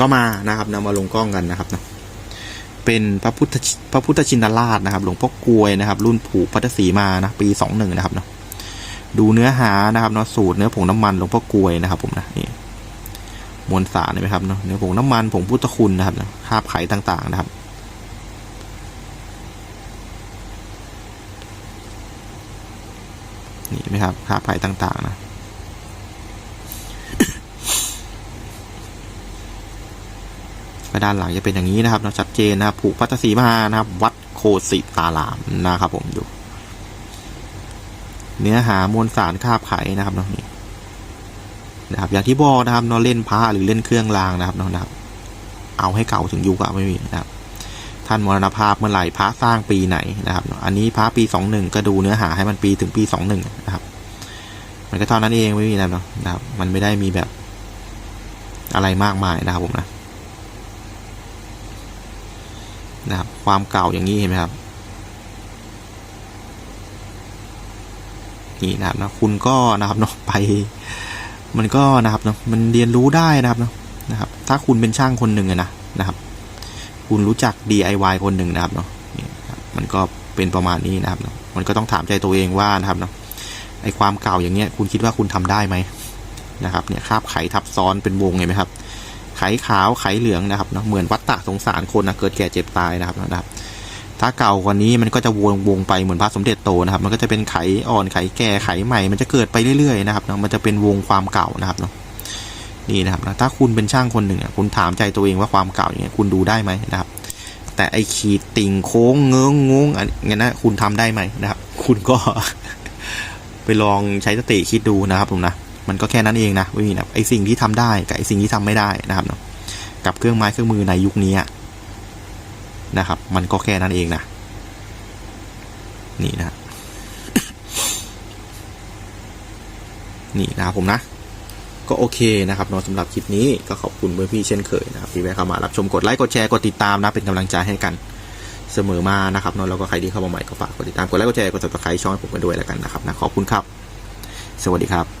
ก็มานะครับนำมาลงกล้องกันนะครับเนาะเป็นพระพุทธพระพุทธชินราชนะครับ หลวงพ่อกลวยนะครับ รุ่นผูกพัทธสีมานะปีสองหนึ่งนะครับเนาะดูเนื้อหานะครับเนาะสูตรเนื้อผงน้ำมันหลวงพ่อกลวยนะครับผมนะนี่มวลสารเห็นไหมครับเนาะเนื้อผงน้ำมันผงพุทธคุณนะครับเนาะคาบไขต่างๆนะครับนี่ไหมครับคาบไขต่างๆนะ ก็ด้านหลังจะเป็นอย่างนี้นะครับนะชัดเจนนะครับผูกพัทธสีมานะครับ วัดโคสิตารามนะครับ ผมดู เนื้อหามวลสารคาบไขนะครับเนาะนี่นะครับ อย่างที่บอกนะครับเนาะเล่นพระหรือเล่นเครื่องรางนะครับเนาะนะครับ เอาให้เก่าถึงยุคอะไม่มีนะครับท่านมรณภาพเมื่อไหร่พระสร้างปีไหนนะครับ อันนี้พระปีสองหนึ่งก็ดูเนื้อหาให้มันปีถึงปีสองหนึ่งนะครับ มันก็เท่านั้นเองไม่มีอะไรเนาะนะครับ มันไม่ได้มีแบบอะไรมากมายนะครับผมนะ นะครับ ความเก่าอย่างนี้เห็นไหมครับ นี่นะครับนะคุณก็นะครับเนาะไป มันก็นะครับเนาะมันเรียนรู้ได้นะครับเนาะนะครับ ถ้าคุณเป็นช่างคนหนึ่งนะนะครับ คุณรู้จัก DIY คนหนึ่งนะครับเนาะนี่มันก็เป็นประมาณนี้นะครับเนาะมันก็ต้องถามใจตัวเองว่านะครับเนาะไอความเก่าอย่างเงี้ย คุณคิดว่าคุณทำได้ไหมนะครับ เนี่ยคาบไขทับซ้อนเป็นวงเห็นไหมครับ ไขขาวไขเหลืองนะครับเนาะเหมือนวัฏฏะสงสารคนนะเกิดแก่เจ็บตายนะครับนะครับ ถ้าเก่ากว่านี้มันก็จะวงวงไปเหมือนพระสมเด็จโตนะครับ มันก็จะเป็นไขอ่อนไขแก่ไขใหม่ มันจะเกิดไปเรื่อยๆนะครับเนาะมันจะเป็นวงความเก่านะครับเนาะนี่นะครับถ้าคุณเป็นช่างคนหนึ่งคุณถามใจตัวเองว่าความเก่าอย่างเงี้ยคุณดูได้ไหมนะครับ แต่ไอขีดติ่งโค้งเงื้องงงอันเงี้ยนะคุณทำได้ไหมนะครับ คุณก็ไปลองใช้สติคิดดูนะครับผมนะ มันก็แค่นั้นเองนะไม่มีนะไอสิ่งที่ทำได้กับไอสิ่งที่ทำไม่ได้นะครับเนาะกับเครื่องไม้เครื่องมือในยุคนี้นะครับ มันก็แค่นั้นเองนะนี่นะนี่นะครับผมนะ ก็โอเคนะครับเนาะสำหรับคลิปนี้ก็ขอบคุณเพื่อนพี่เช่นเคยนะครับที่แวะเข้ามารับชมกดไลค์กดแชร์กดติดตามนะเป็นกำลังใจให้กันเสมอมานะครับเนาะแล้วก็ใครที่เข้ามาใหม่ก็ฝากกดติดตามกดไลค์กดแชร์กด subscribe ช่องให้ผมกันด้วยแล้วกันนะครับนะขอบคุณครับ สวัสดีครับ